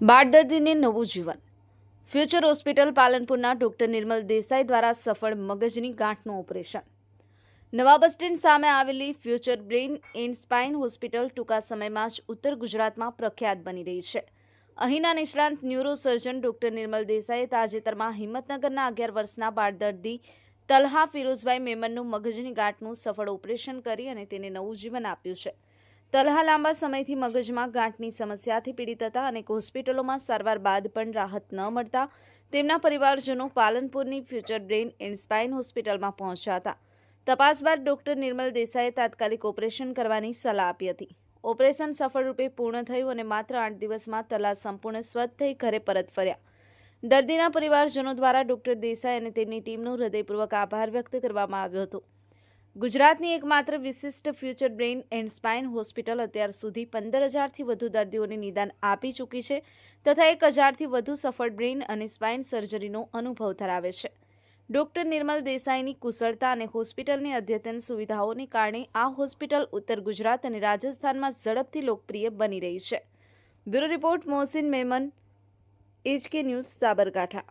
બાળ દર્દીને નવું જીવન. ફ્યુચર હોસ્પિટલ પાલનપુરના ડોક્ટર નિર્મલ દેસાઈ દ્વારા સફળ મગજની ગાંઠનું ઓપરેશન. નવા બસ સ્ટેન્ડ સામે આવેલી future brain and spine hospital ટૂંકા સમયમાં જ ઉત્તર ગુજરાતમાં પ્રખ્યાત બની રહી છે. અહીંના નિષ્ણાંત ન્યુરોસર્જન ડોક્ટર નિર્મલ દેસાઈએ તાજેતરમાં હિંમતનગરના અગિયાર વર્ષના બાળ દર્દી તલહા ફિરોઝભાઈ મેમનનું મગજની ગાંઠનું સફળ ઓપરેશન કરી અને તેને નવું જીવન આપ્યું છે. તલહા લાંબા સમયથી મગજમાં ગાંઠની સમસ્યાથી પીડિત હતા અને હોસ્પિટલોમાં સારવાર બાદ પણ રાહત ન મળતા તેમના પરિવારજનો પાલનપુરની ફ્યુચર બ્રેઇન એન્ડ સ્પાઇન હોસ્પિટલમાં પહોંચ્યા હતા. તપાસ બાદ ડોક્ટર નિર્મલ દેસાઈએ તાત્કાલિક ઓપરેશન કરવાની સલાહ આપી હતી. ઓપરેશન સફળરૂપે પૂર્ણ થયું અને માત્ર આઠ દિવસમાં તલા સંપૂર્ણ સ્વસ્થ થઈ ઘરે પરત ફર્યા. દર્દીના પરિવારજનો દ્વારા ડોક્ટર દેસાઈ અને તેમની ટીમનો હૃદયપૂર્વક આભાર વ્યક્ત કરવામાં આવ્યો હતો. ગુજરાતની એકમાત્ર વિશિષ્ટ future brain and spine hospital અત્યાર સુધી પંદર હજારથી વધુ દર્દીઓને નિદાન આપી ચૂકી છે તથા એક હજારથી વધુ સફળ બ્રેઇન અને સ્પાઇન સર્જરીનો અનુભવ ધરાવે છે. ડોક્ટર નિર્મલ દેસાઈની કુશળતા અને હોસ્પિટલની અદ્યતન સુવિધાઓને કારણે આ હોસ્પિટલ ઉત્તર ગુજરાત અને રાજસ્થાનમાં ઝડપથી લોકપ્રિય બની રહી છે. Bureau report Mohsin Memon, HK news Sabarkantha.